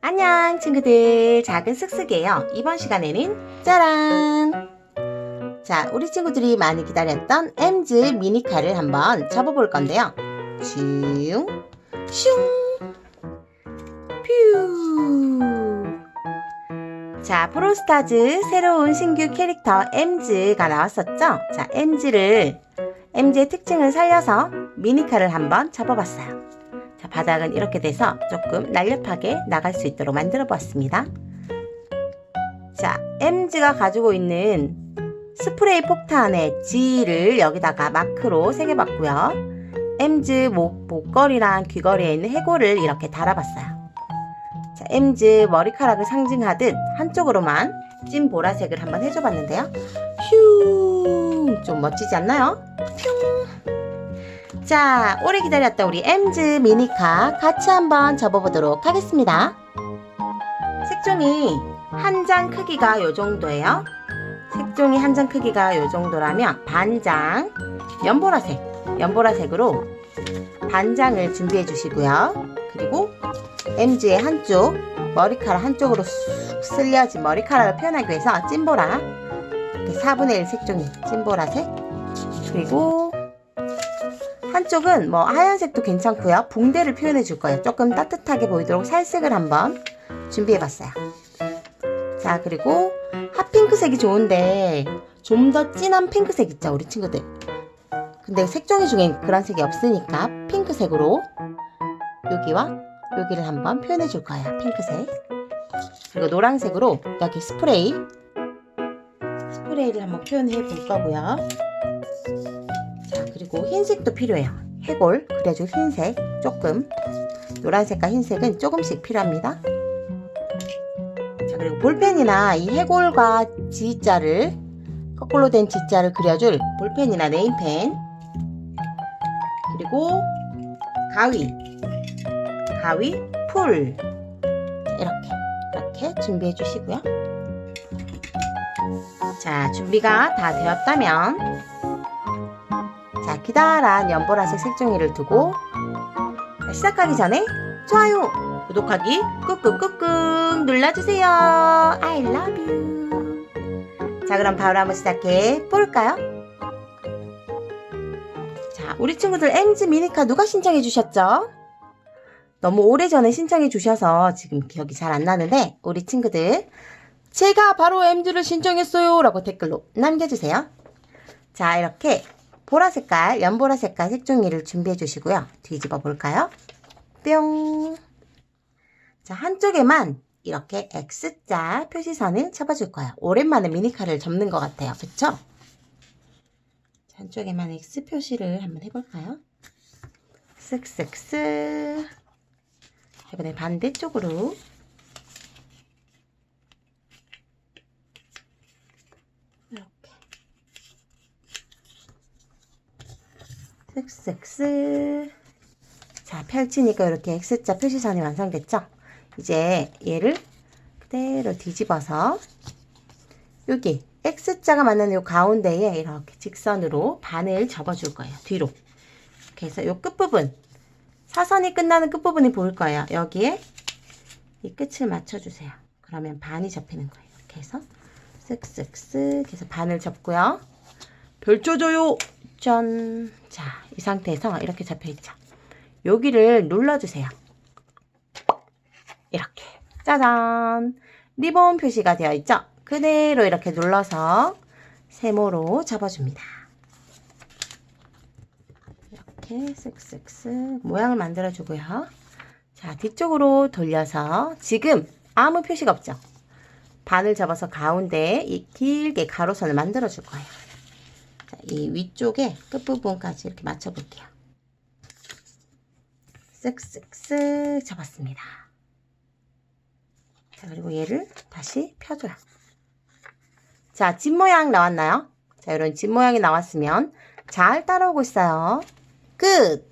안녕 친구들 작은 쓱쓱이에요 이번 시간에는 짜란 자 우리 친구들이 많이 기다렸던 엠즈 미니카를 한번 접어볼 건데요 슝 슝, 퓨. 자, 프로스타즈 새로운 신규 캐릭터 엠즈가 나왔었죠? 자, 엠즈를, 엠즈의 특징을 살려서 미니카를 한번 접어봤어요. 자, 바닥은 이렇게 돼서 조금 날렵하게 나갈 수 있도록 만들어 보았습니다. 자, 엠즈가 가지고 있는 스프레이 폭탄의 G를 여기다가 마크로 새겨봤고요. 엠즈 목, 목걸이랑 귀걸이에 있는 해골을 이렇게 달아봤어요. 자, 엠즈 머리카락을 상징하듯 한쪽으로만 찐 보라색을 한번 해줘봤는데요. 휴, 좀 멋지지 않나요? 퓨. 자, 오래 기다렸던 우리 엠즈 미니카 같이 한번 접어보도록 하겠습니다. 색종이 한 장 크기가 요 정도예요. 색종이 한 장 크기가 요 정도라면 반장 연보라색 연보라색으로 반장을 준비해 주시고요. 그리고 MG의 한쪽 머리카락 한쪽으로 쑥 쓸려진 머리카락을 표현하기 위해서 찐보라 이렇게 4분의 1 색종이 찐보라색 그리고 한쪽은 뭐 하얀색도 괜찮고요. 붕대를 표현해 줄 거예요. 조금 따뜻하게 보이도록 살색을 한번 준비해 봤어요. 자 그리고 핫핑크색이 좋은데 좀 더 진한 핑크색 있죠 우리 친구들 근데 색종이 중엔 그런 색이 없으니까 핑크색으로 여기와 여기를 한번 표현해 줄 거예요. 핑크색. 그리고 노란색으로 여기 스프레이. 스프레이를 한번 표현해 볼 거고요. 자, 그리고 흰색도 필요해요. 해골 그려줄 흰색 조금. 노란색과 흰색은 조금씩 필요합니다. 자, 그리고 볼펜이나 이 해골과 G자를 거꾸로 된 G자를 그려줄 볼펜이나 네임펜. 그리고 가위, 가위, 풀 이렇게 이렇게 준비해 주시고요. 자 준비가 다 되었다면 자 기다란 연보라색 색종이를 두고 자, 시작하기 전에 좋아요, 구독하기 꾹꾹꾹꾹 눌러주세요. I love you. 자 그럼 바로 한번 시작해 볼까요? 자, 우리 친구들 엠즈 미니카 누가 신청해 주셨죠? 너무 오래전에 신청해 주셔서 지금 기억이 잘 안 나는데 우리 친구들 제가 바로 엠즈를 신청했어요 라고 댓글로 남겨주세요. 자 이렇게 보라 색깔, 연보라 색깔 색종이를 준비해 주시고요. 뒤집어 볼까요? 뿅. 자 한쪽에만 이렇게 X자 표시선을 쳐봐줄 거예요. 오랜만에 미니카를 접는 것 같아요. 그쵸? 한쪽에만 X 표시를 한번 해볼까요? 쓱쓱쓱 이번에 반대쪽으로 이렇게 쓱쓱쓱 자 펼치니까 이렇게 X자 표시선이 완성됐죠? 이제 얘를 그대로 뒤집어서 여기 X자가 맞는 이 가운데에 이렇게 직선으로 반을 접어줄 거예요. 뒤로. 해서 이 끝부분, 사선이 끝나는 끝부분이 보일 거예요. 여기에 이 끝을 맞춰주세요. 그러면 반이 접히는 거예요. 이렇게 해서 쓱쓱쓱 해서 반을 접고요. 별조져요! 짠! 자, 이 상태에서 이렇게 접혀있죠. 여기를 눌러주세요. 이렇게. 짜잔! 리본 표시가 되어 있죠? 그대로 이렇게 눌러서 세모로 접어줍니다. 이렇게 쓱쓱쓱 모양을 만들어주고요. 자, 뒤쪽으로 돌려서 지금 아무 표시가 없죠? 반을 접어서 가운데에 이 길게 가로선을 만들어줄 거예요. 자, 이 위쪽에 끝부분까지 이렇게 맞춰볼게요. 쓱쓱쓱 접었습니다. 자, 그리고 얘를 다시 펴줘요. 자, 집 모양 나왔나요? 자, 이런 집 모양이 나왔으면 잘 따라오고 있어요. 끝!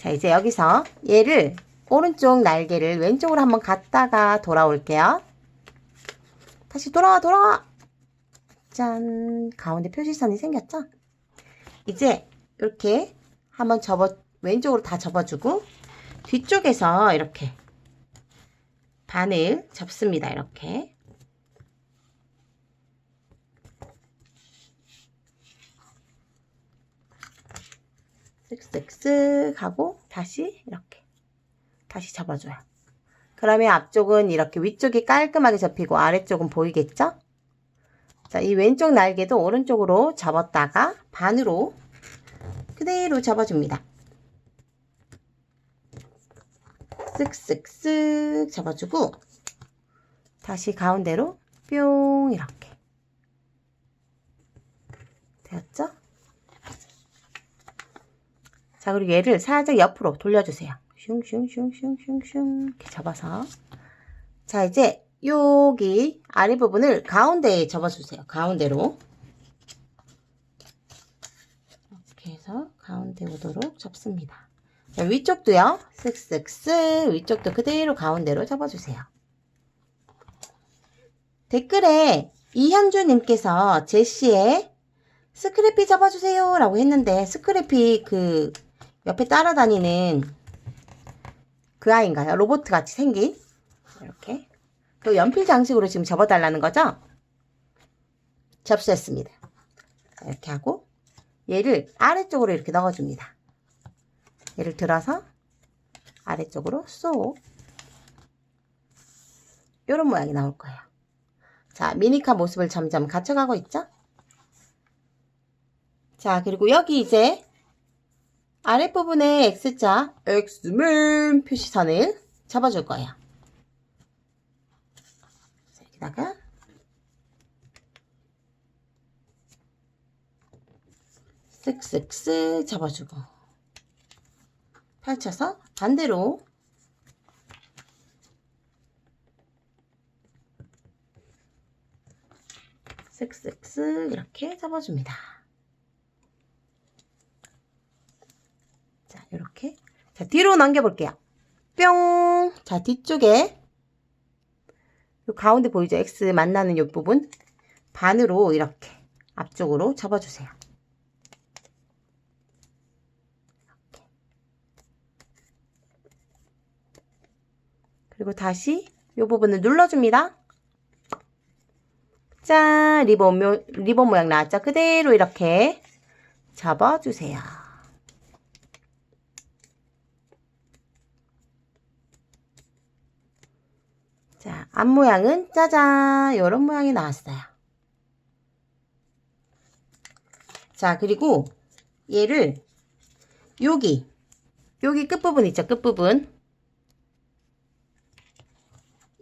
자, 이제 여기서 얘를 오른쪽 날개를 왼쪽으로 한번 갔다가 돌아올게요. 다시 돌아와, 돌아와! 짠! 가운데 표시선이 생겼죠? 이제 이렇게 한번 접어, 왼쪽으로 다 접어주고 뒤쪽에서 이렇게 반을 접습니다. 이렇게. 쓱쓱쓱 하고 다시 이렇게 다시 접어줘요. 그러면 앞쪽은 이렇게 위쪽이 깔끔하게 접히고 아래쪽은 보이겠죠? 자, 이 왼쪽 날개도 오른쪽으로 접었다가 반으로 그대로 접어줍니다. 쓱쓱쓱 접어주고 다시 가운데로 뿅 이렇게 되었죠? 자 그리고 얘를 살짝 옆으로 돌려주세요. 슝슝슝슝슝슝 이렇게 접어서 자 이제 여기 아래 부분을 가운데에 접어주세요. 가운데로 이렇게 해서 가운데 오도록 접습니다. 자, 위쪽도요. 쓱쓱쓱 위쪽도 그대로 가운데로 접어주세요. 댓글에 이현주님께서 제시의 스크래피 접어주세요 라고 했는데 스크래피 그 옆에 따라다니는 그 아이인가요? 로봇 같이 생긴 이렇게 또 연필 장식으로 지금 접어달라는 거죠? 접수했습니다. 이렇게 하고 얘를 아래쪽으로 이렇게 넣어줍니다. 얘를 들어서 아래쪽으로 쏙 이런 모양이 나올 거예요. 자, 미니카 모습을 점점 갖춰가고 있죠? 자, 그리고 여기 이제 아랫부분에 X자, X맨 표시선을 접어줄 거예요. 자, 여기다가 쓱쓱쓱 접어주고 펼쳐서 반대로 쓱쓱쓱 이렇게 접어줍니다. 자, 이렇게. 자, 뒤로 넘겨볼게요. 뿅! 자, 뒤쪽에 요 가운데 보이죠? X 만나는 요 부분 반으로 이렇게 앞쪽으로 접어주세요. 그리고 다시 이 부분을 눌러줍니다. 짠! 리본, 모, 리본 모양 나왔죠? 그대로 이렇게 접어주세요. 자, 앞모양은 짜잔! 이런 모양이 나왔어요. 자, 그리고 얘를 여기, 여기 끝부분 있죠? 끝부분.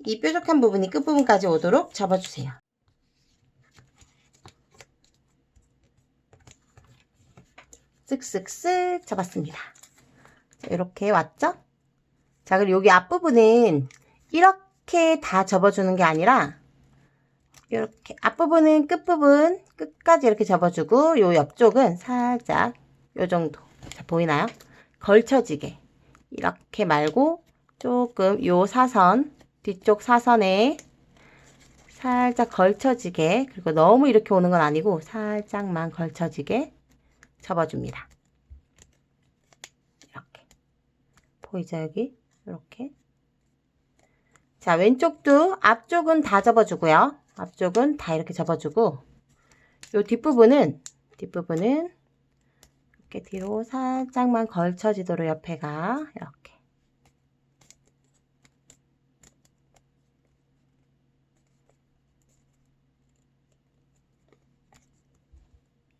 이 뾰족한 부분이 끝부분까지 오도록 접어주세요. 쓱쓱쓱 접었습니다. 자, 이렇게 왔죠? 자, 그리고 여기 앞부분은 이렇게 다 접어주는 게 아니라 이렇게 앞부분은 끝부분 끝까지 이렇게 접어주고 요 옆쪽은 살짝 요 정도 자, 보이나요? 걸쳐지게 이렇게 말고 조금 요 사선 뒤쪽 사선에 살짝 걸쳐지게 그리고 너무 이렇게 오는 건 아니고 살짝만 걸쳐지게 접어줍니다. 이렇게 보이죠 여기 이렇게 자 왼쪽도 앞쪽은 다 접어주고요. 앞쪽은 다 이렇게 접어주고 요 뒷부분은 뒷부분은 이렇게 뒤로 살짝만 걸쳐지도록 옆에가 이렇게.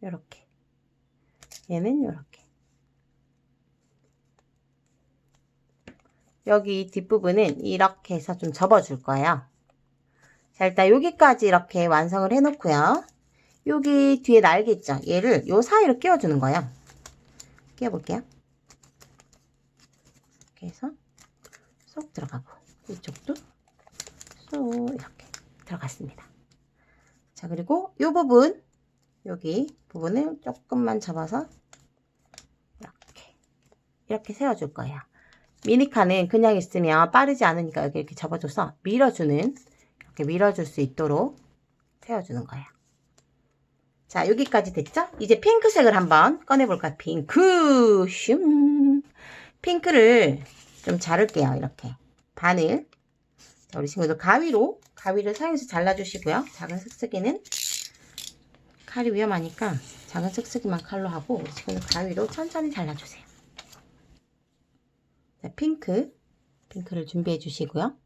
이렇게. 얘는 이렇게 여기 뒷부분은 이렇게 해서 좀 접어줄 거예요. 자 일단 여기까지 이렇게 완성을 해 놓고요. 여기 뒤에 날개 있죠? 얘를 요 사이로 끼워주는 거예요. 끼워볼게요. 이렇게 해서 쏙 들어가고 이쪽도 쏙 이렇게 들어갔습니다. 자 그리고 요 부분 여기 부분을 조금만 접어서 이렇게 이렇게 세워줄 거예요. 미니카는 그냥 있으면 빠르지 않으니까 여기 이렇게 접어줘서 밀어주는 이렇게 밀어줄 수 있도록 세워주는 거예요. 자 여기까지 됐죠? 이제 핑크색을 한번 꺼내볼까요? 핑크 슝 핑크를 좀 자를게요. 이렇게 반을 자, 우리 친구들 가위로 가위를 사용해서 잘라주시고요. 작은 슥슥이는 칼이 위험하니까 작은 슥슥이만 칼로 하고 우리 친구들 가위로 천천히 잘라주세요. 자, 핑크 핑크를 준비해 주시고요.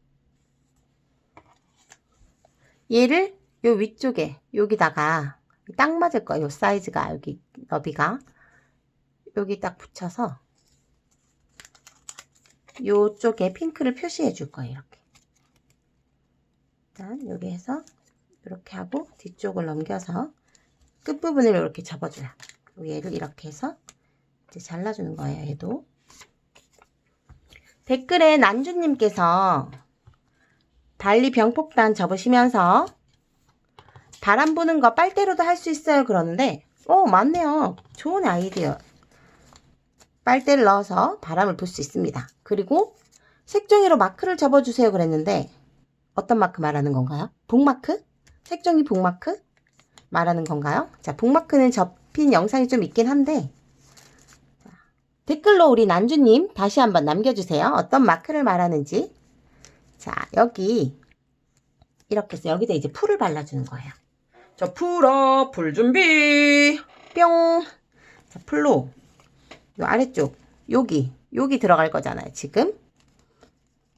얘를 요 위쪽에 여기다가 딱 맞을 거예요. 요 사이즈가 여기 너비가 여기 딱 붙여서 요쪽에 핑크를 표시해 줄 거예요. 이렇게. 일단 여기에서 이렇게 하고 뒤쪽을 넘겨서 끝부분을 이렇게 접어줘요. 얘를 이렇게 해서 이제 잘라주는 거예요. 얘도. 댓글에 난주님께서 달리 병폭탄 접으시면서 바람 부는 거 빨대로도 할 수 있어요. 그러는데, 어, 맞네요. 좋은 아이디어. 빨대를 넣어서 바람을 불 수 있습니다. 그리고 색종이로 마크를 접어주세요. 그랬는데, 어떤 마크 말하는 건가요? 북마크? 색종이 북마크? 말하는 건가요? 자, 북마크는 접힌 영상이 좀 있긴 한데, 자, 댓글로 우리 난주님 다시 한번 남겨주세요. 어떤 마크를 말하는지. 자, 여기, 이렇게 해서 여기다 이제 풀을 발라주는 거예요. 자, 풀어, 풀 준비. 뿅! 자, 풀로, 요 아래쪽, 여기, 여기 들어갈 거잖아요, 지금.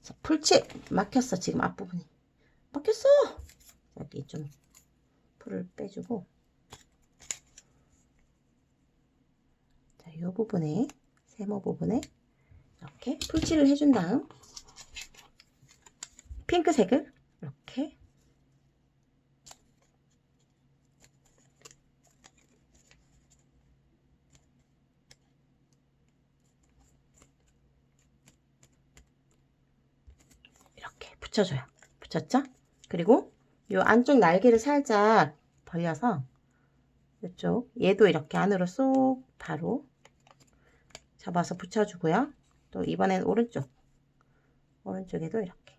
자, 풀칠, 막혔어, 지금 앞부분이. 막혔어! 여기 좀, 풀을 빼주고. 자, 요 부분에, 세모 부분에, 이렇게 풀칠을 해준 다음, 핑크색을, 이렇게, 이렇게 붙여줘요. 붙였죠? 그리고 이 안쪽 날개를 살짝 벌려서 이쪽 얘도 이렇게 안으로 쏙 바로 잡아서 붙여주고요. 또 이번엔 오른쪽 오른쪽에도 이렇게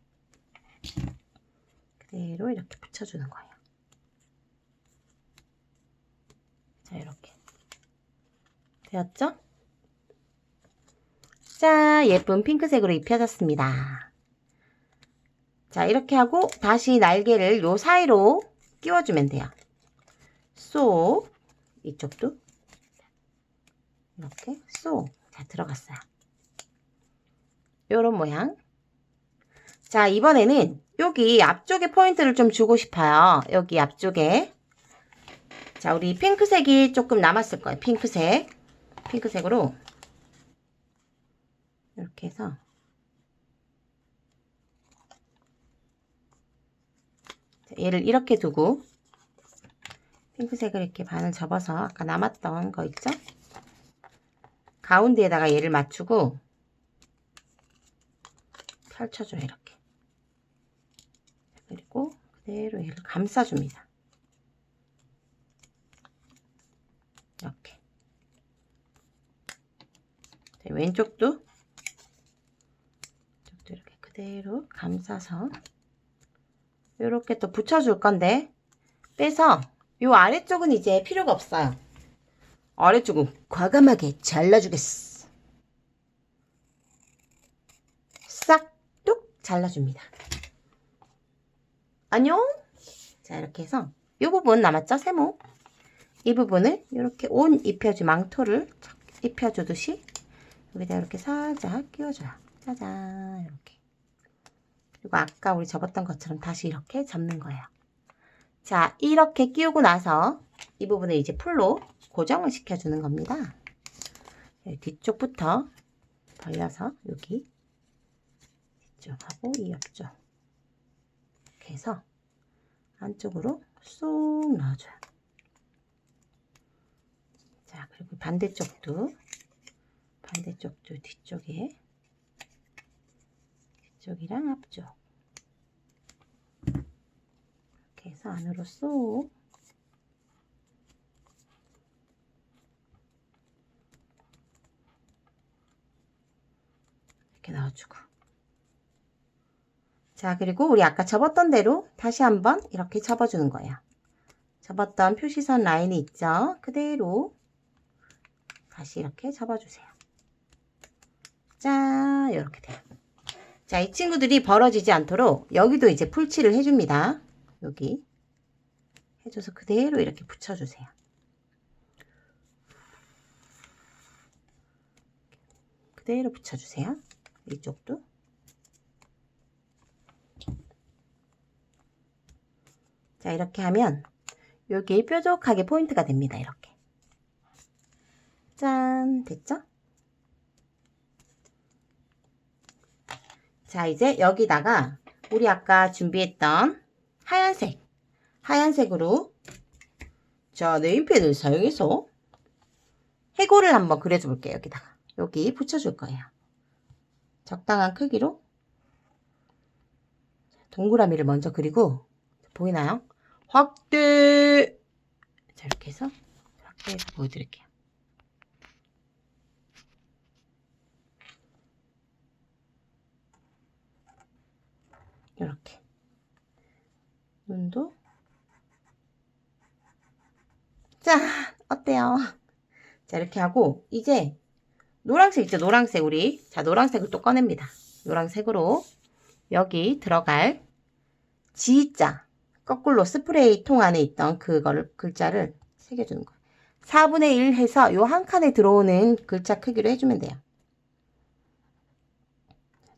그대로 이렇게 붙여주는 거예요. 자 이렇게 되었죠? 자 예쁜 핑크색으로 입혀졌습니다. 자, 이렇게 하고 다시 날개를 요 사이로 끼워주면 돼요. 쏙 이쪽도 이렇게 쏙 자, 들어갔어요. 요런 모양. 자, 이번에는 여기 앞쪽에 포인트를 좀 주고 싶어요. 여기 앞쪽에. 자, 우리 핑크색이 조금 남았을 거예요. 핑크색. 핑크색으로 이렇게 해서 자, 얘를 이렇게 두고 핑크색을 이렇게 반을 접어서 아까 남았던 거 있죠? 가운데에다가 얘를 맞추고 펼쳐줘요 이렇게. 그리고 그대로 얘를 감싸줍니다. 이렇게. 자, 왼쪽도 왼쪽도 이렇게 그대로 감싸서 이렇게 또 붙여줄 건데 빼서 요 아래쪽은 이제 필요가 없어요. 아래쪽은 과감하게 잘라주겠어. 싹둑 잘라줍니다. 안녕? 자 이렇게 해서 이 부분 남았죠? 세모. 이 부분을 이렇게 온 입혀주 망토를 착 입혀주듯이 여기다 이렇게 살짝 끼워줘요. 짜잔 이렇게. 그리고 아까 우리 접었던 것처럼 다시 이렇게 접는 거예요. 자, 이렇게 끼우고 나서 이 부분을 이제 풀로 고정을 시켜주는 겁니다. 여기 뒤쪽부터 벌려서 여기 뒤쪽하고 이 옆쪽 이렇게 해서 안쪽으로 쏙 넣어줘요. 자, 그리고 반대쪽도 반대쪽도 뒤쪽에 뒤쪽이랑 앞쪽 이렇게 해서 안으로 쏙 이렇게 넣어주고 자 그리고 우리 아까 접었던 대로 다시 한번 이렇게 접어주는 거예요 접었던 표시선 라인이 있죠 그대로 다시 이렇게 접어주세요 짠 이렇게 돼요 자, 이 친구들이 벌어지지 않도록 여기도 이제 풀칠을 해줍니다. 여기. 해줘서 그대로 이렇게 붙여주세요. 그대로 붙여주세요. 이쪽도. 자, 이렇게 하면 여기 뾰족하게 포인트가 됩니다. 이렇게. 짠! 됐죠? 자, 이제 여기다가 우리 아까 준비했던 하얀색, 하얀색으로 자, 네임펜을 사용해서 해골을 한번 그려줘 볼게요. 여기다가. 여기 붙여줄 거예요. 적당한 크기로 동그라미를 먼저 그리고 보이나요? 확대! 자, 이렇게 해서 확대해서 보여드릴게요. 이렇게 눈도 자 어때요? 자 이렇게 하고 이제 노란색 있죠? 노란색 우리. 자 노란색을 또 꺼냅니다. 노란색으로 여기 들어갈 G자 거꾸로 스프레이 통 안에 있던 그거를 글자를 새겨주는 거예요. 4분의 1 해서 요 한 칸에 들어오는 글자 크기로 해주면 돼요.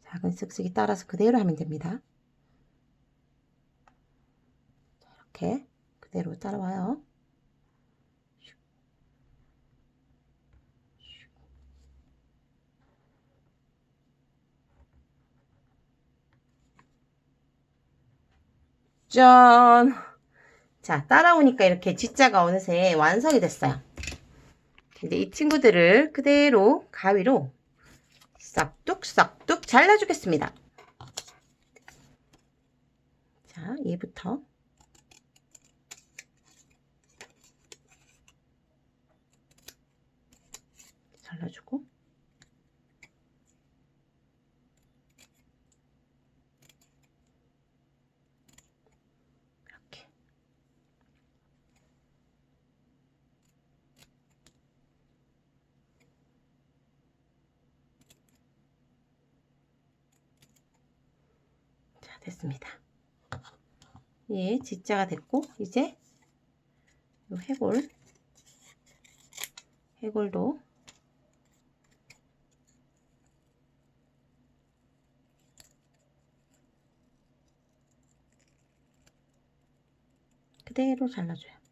작은 쓱쓱이 따라서 그대로 하면 됩니다. 이렇게 그대로 따라와요. 짠! 자, 따라오니까 이렇게 G자가 어느새 완성이 됐어요. 이제 이 친구들을 그대로 가위로 싹둑 싹둑 잘라주겠습니다. 자, 얘부터 잘라주고 됐습니다 예 G자가 됐고 이제 요 해골 해골도 그대로 잘라줘요.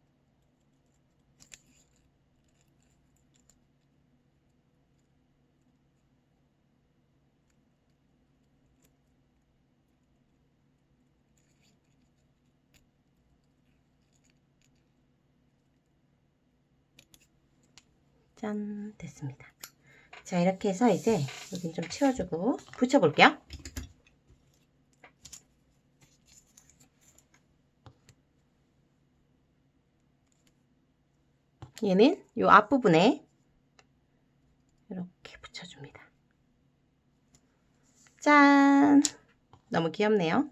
짠 됐습니다. 자 이렇게 해서 이제 여기 좀 치워주고 붙여볼게요. 얘는 요 앞부분에 이렇게 붙여줍니다. 짠! 너무 귀엽네요.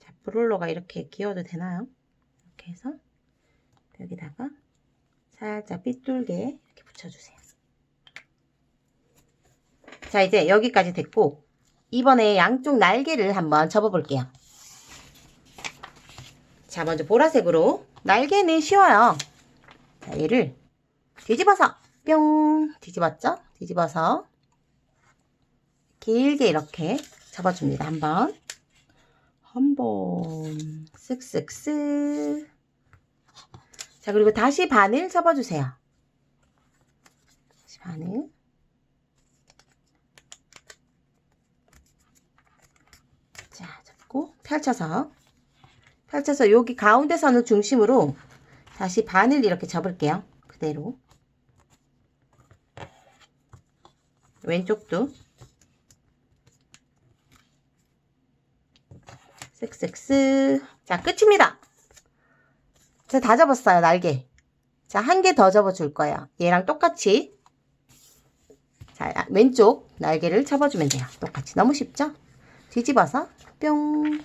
자, 브롤러가 이렇게 끼워도 되나요? 이렇게 해서 여기다가 살짝 삐뚤게 이렇게 붙여주세요. 자, 이제 여기까지 됐고 이번에 양쪽 날개를 한번 접어볼게요. 자, 먼저 보라색으로 날개는 쉬워요. 자, 얘를 뒤집어서 뿅 뒤집었죠? 뒤집어서 길게 이렇게 접어줍니다. 한번 한번 쓱쓱쓱 자 그리고 다시 반을 접어주세요. 다시 반을 자 접고 펼쳐서 펼쳐서 여기 가운데 선을 중심으로 다시 반을 이렇게 접을게요. 그대로. 왼쪽도 쓱쓱쓱 자 끝입니다. 자 다 접었어요 날개. 자 한 개 더 접어줄 거예요. 얘랑 똑같이 자 왼쪽 날개를 접어주면 돼요. 똑같이 너무 쉽죠? 뒤집어서 뿅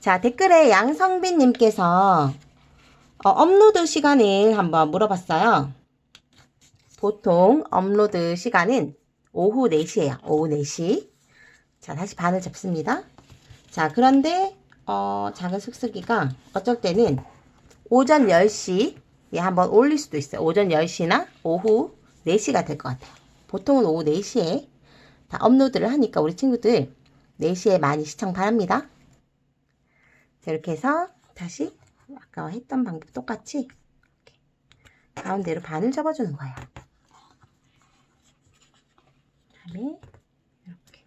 자, 댓글에 양성빈님께서 어, 업로드 시간을 한번 물어봤어요. 보통 업로드 시간은 오후 4시에요. 오후 4시. 자, 다시 반을 접습니다. 자, 그런데, 어, 작은 슥슥이가 어쩔 때는 오전 10시에 한번 올릴 수도 있어요. 오전 10시나 오후 4시가 될 것 같아요. 보통은 오후 4시에 다 업로드를 하니까 우리 친구들 4시에 많이 시청 바랍니다. 자, 이렇게 해서 다시 아까 했던 방법 똑같이 가운데로 반을 접어주는 거예요. 다음에 이렇게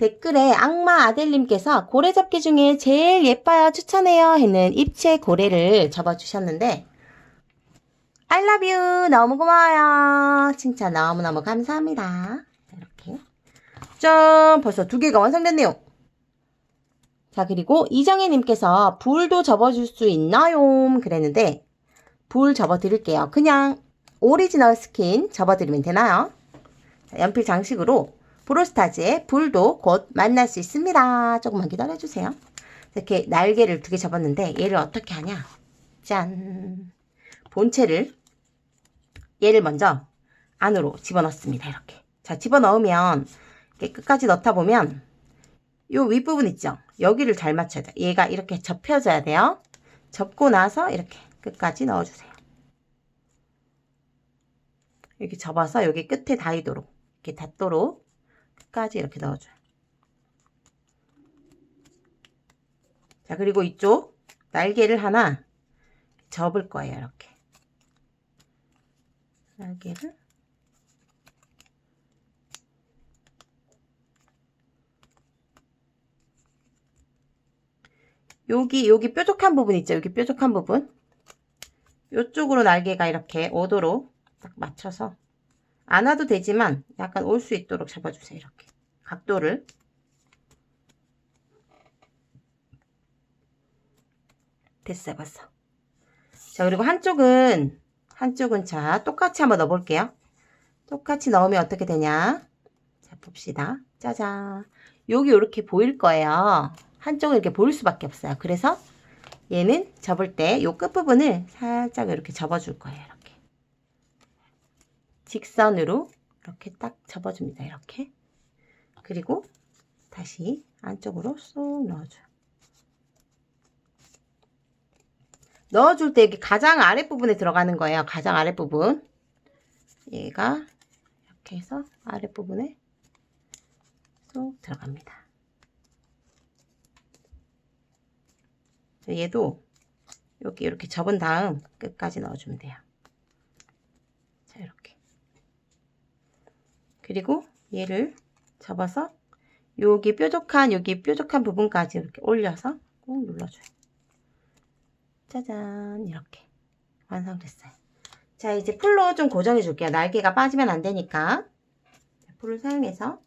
댓글에 악마 아델님께서 고래 접기 중에 제일 예뻐요 추천해요 했는 입체 고래를 접어주셨는데 I love you. 너무 고마워요. 칭찬 너무너무 감사합니다. 이렇게. 짠! 벌써 두 개가 완성됐네요. 자 그리고 이정혜님께서 불도 접어줄 수 있나요? 그랬는데 불 접어드릴게요. 그냥 오리지널 스킨 접어드리면 되나요? 자, 연필 장식으로 브로스타즈의 불도 곧 만날 수 있습니다. 조금만 기다려주세요. 이렇게 날개를 두 개 접었는데 얘를 어떻게 하냐? 짠! 본체를 얘를 먼저 안으로 집어넣습니다. 이렇게. 자, 집어넣으면 이렇게 끝까지 넣다 보면 요 윗부분 있죠? 여기를 잘 맞춰야 돼요. 얘가 이렇게 접혀져야 돼요. 접고 나서 이렇게 끝까지 넣어주세요. 이렇게 접어서 여기 끝에 닿도록 이렇게 닿도록 끝까지 이렇게 넣어줘요. 자, 그리고 이쪽 날개를 하나 접을 거예요. 이렇게. 날개를 여기 여기 뾰족한 부분 있죠? 여기 뾰족한 부분. 이쪽으로 날개가 이렇게 오도록 딱 맞춰서 안 와도 되지만 약간 올 수 있도록 잡아주세요. 이렇게. 각도를. 됐어요 벌써 자 그리고 한쪽은 한쪽은 자 똑같이 한번 넣어볼게요. 똑같이 넣으면 어떻게 되냐? 자 봅시다. 짜잔. 여기 이렇게 보일 거예요. 한쪽은 이렇게 보일 수밖에 없어요. 그래서 얘는 접을 때요 끝부분을 살짝 이렇게 접어줄 거예요 이렇게 직선으로 이렇게 딱 접어줍니다. 이렇게. 그리고 다시 안쪽으로 쏙 넣어줘요. 넣어줄 때 여기 가장 아랫부분에 들어가는 거예요. 가장 아랫부분. 얘가 이렇게 해서 아랫부분에 쏙 들어갑니다. 얘도 여기 이렇게 접은 다음 끝까지 넣어주면 돼요. 자, 이렇게. 그리고 얘를 접어서 여기 뾰족한 여기 뾰족한 부분까지 이렇게 올려서 꾹 눌러줘요. 짜잔 이렇게 완성됐어요. 자 이제 풀로 좀 고정해 줄게요. 날개가 빠지면 안 되니까 자, 풀을 사용해서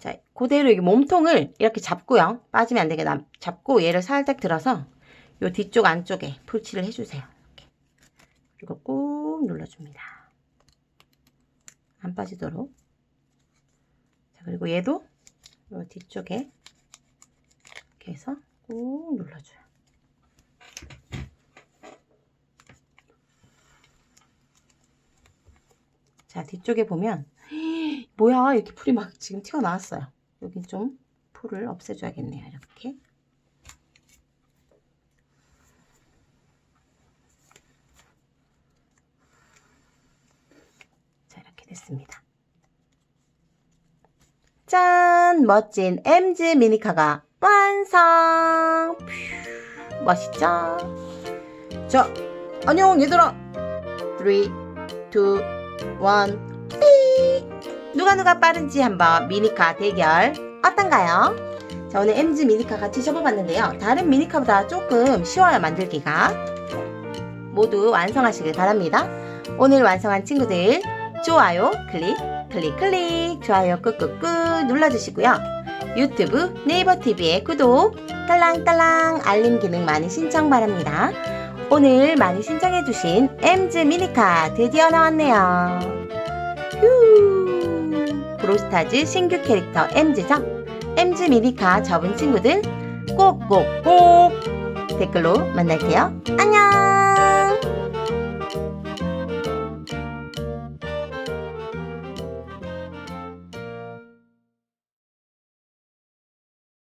자 그대로 여기 몸통을 이렇게 잡고요. 빠지면 안 되게 남, 잡고 얘를 살짝 들어서 요 뒤쪽 안쪽에 풀칠을 해주세요. 이렇게. 그리고 꾹 눌러줍니다. 안 빠지도록. 자, 그리고 얘도 요 뒤쪽에 이렇게 해서 꾹 눌러줘요. 자, 뒤쪽에 보면 뭐야 이렇게 풀이 막 지금 튀어나왔어요. 여기 좀 풀을 없애줘야겠네요. 이렇게. 자, 이렇게 됐습니다. 짠! 멋진 MG 미니카가 완성! 퓨, 멋있죠? 자, 안녕 얘들아! 3, 2, 1, 삐! 누가 누가 빠른지 한번 미니카 대결 어떤가요? 자, 오늘 MG 미니카 같이 접어봤는데요. 다른 미니카보다 조금 쉬워요, 만들기가. 모두 완성하시길 바랍니다. 오늘 완성한 친구들 좋아요 클릭 클릭 클릭. 좋아요 꾹꾹꾹 눌러주시고요. 유튜브 네이버 TV의 구독 딸랑딸랑 알림 기능 많이 신청 바랍니다. 오늘 많이 신청해주신 MZ 미니카 드디어 나왔네요. 휴! 브로스타즈 신규 캐릭터 MZ죠? MZ 미니카 접은 친구들 꼭꼭꼭 댓글로 만날게요. 안녕